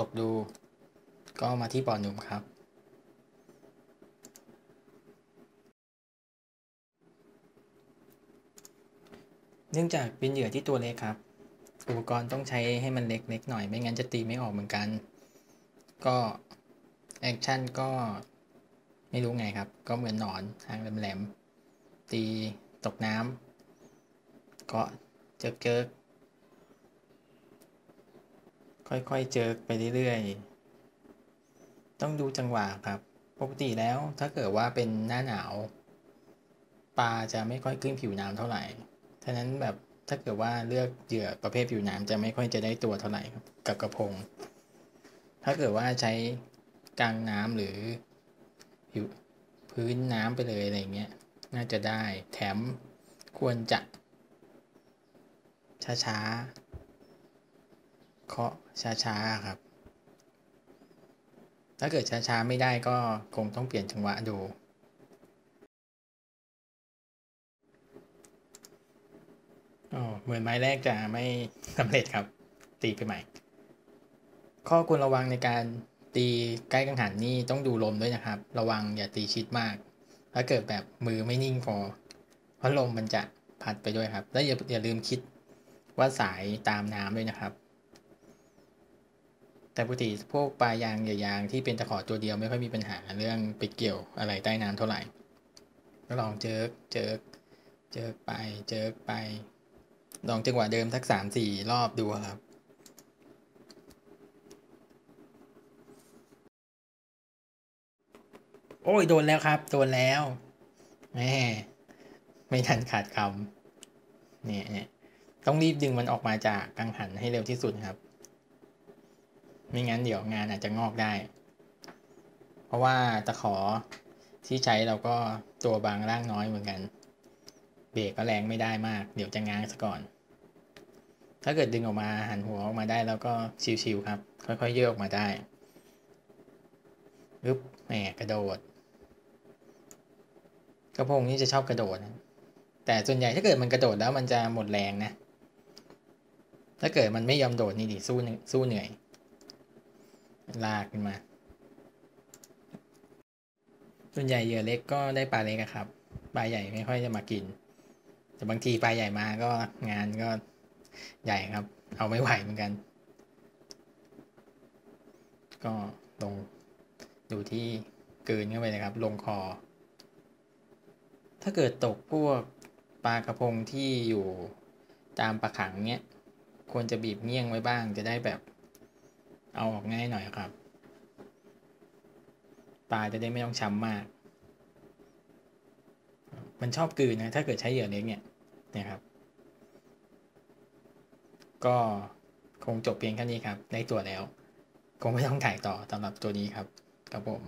ตกดู ก็มาที่บ่อหนุ่มครับ เนื่องจากเป็นเหยื่อที่ตัวเล็กครับ อุปกรณ์ต้องใช้ให้มันเล็กๆหน่อย ไม่งั้นจะตีไม่ออกเหมือนกัน ก็แอคชั่นก็ไม่รู้ไงครับ ก็เหมือนหนอนทางแหลมๆตีตกน้ำเกาะเจิกเจิก ค่อยๆ เจิกไปเรื่อยๆ ต้องดูจังหวะครับ ปกติแล้วถ้าเกิดว่าเป็นหน้าหนาว ปลาจะไม่ค่อยขึ้นผิวน้ำเท่าไหร่ฉะนั้นแบบถ้าเกิดว่าเลือกเหยื่อประเภทผิวน้ำจะไม่ค่อยจะได้ตัวเท่าไหร่ครับกับกระพง ถ้าเกิดว่าใช้กลางน้ำหรือผิวพื้นน้ำไปเลยอะไรเงี้ย น่าจะได้แถมควรจะช้าๆ เคาะช้าๆครับ ถ้าเกิดช้าๆไม่ได้ก็คงต้องเปลี่ยนจังหวะดูอ๋อเหมือนไม้แรกจะไม่สำเร็จครับ ตีไปใหม่ ข้อควรระวังในการตีใกล้กังหันนี่ต้องดูลมด้วยนะครับ ระวังอย่าตีชิดมาก ถ้าเกิดแบบมือไม่นิ่งพอ เพราะลมมันจะพัดไปด้วยครับ แล้วอย่าอย่าลืมคิดว่าสายตามน้ำด้วยนะครับ แต่ปกติพวกปลายางเหยื่ยางที่เป็นตะขอตัวเดียวไม่ค่อยมีปัญหาเรื่องไปเกี่ยวอะไรใต้น้ำเท่าไหร่ก็ลองเจิกเจิกเจิกไปเจิกไป ลองจังหวะเดิมสักสามสี่รอบดูครับโอ้ยโดนแล้วครับ โดนแล้วแหมไม่ทันขาดคำเนี่ยเนี่ยต้องรีบดึงมันออกมาจากกังหันให้เร็วที่สุดครับ ไม่งั้นเดี๋ยวงานอาจจะงอกได้ เพราะว่าตะขอที่ใช้เราก็ตัวบางร่างน้อยเหมือนกัน เบรกก็แรงไม่ได้มาก เดี๋ยวจะง้างซะก่อน ถ้าเกิดดึงออกมาหันหัวออกมาได้แล้วก็ชิวๆครับ ค่อยๆเยอะออกมาได้ปึ๊บแหมกระโดดกระพงนี่จะชอบกระโดดนะแต่ส่วนใหญ่ถ้าเกิดมันกระโดดแล้วมันจะหมดแรงนะ ถ้าเกิดมันไม่ยอมโดดนี่ดิสู้สู้เหนื่อย ลากขึ้นมา ส่วนใหญ่เหยื่อเล็กก็ได้ปลาเล็กครับ ปลาใหญ่ไม่ค่อยจะมากิน แต่บางทีปลาใหญ่มาก็งานก็ใหญ่ครับ เอาไม่ไหวเหมือนกัน ก็ลงดูที่เกินเข้าไปเลยครับ ลงคอ ถ้าเกิดตกพวกปลากระพงที่อยู่ตามปลาขังเนี้ย ควรจะบีบเงี้ยงไว้บ้างจะได้แบบ เอาออกง่ายหน่อยครับ ปลาจะได้ไม่ต้องช้ำมาก มันชอบกลืนนะ ถ้าเกิดใช้เหยื่อเล็กเนี่ยนะครับ ก็คงจบเพียงแค่นี้ครับ ได้ตัวแล้ว คงไม่ต้องถ่ายต่อสำหรับตัวนี้ครับครับผม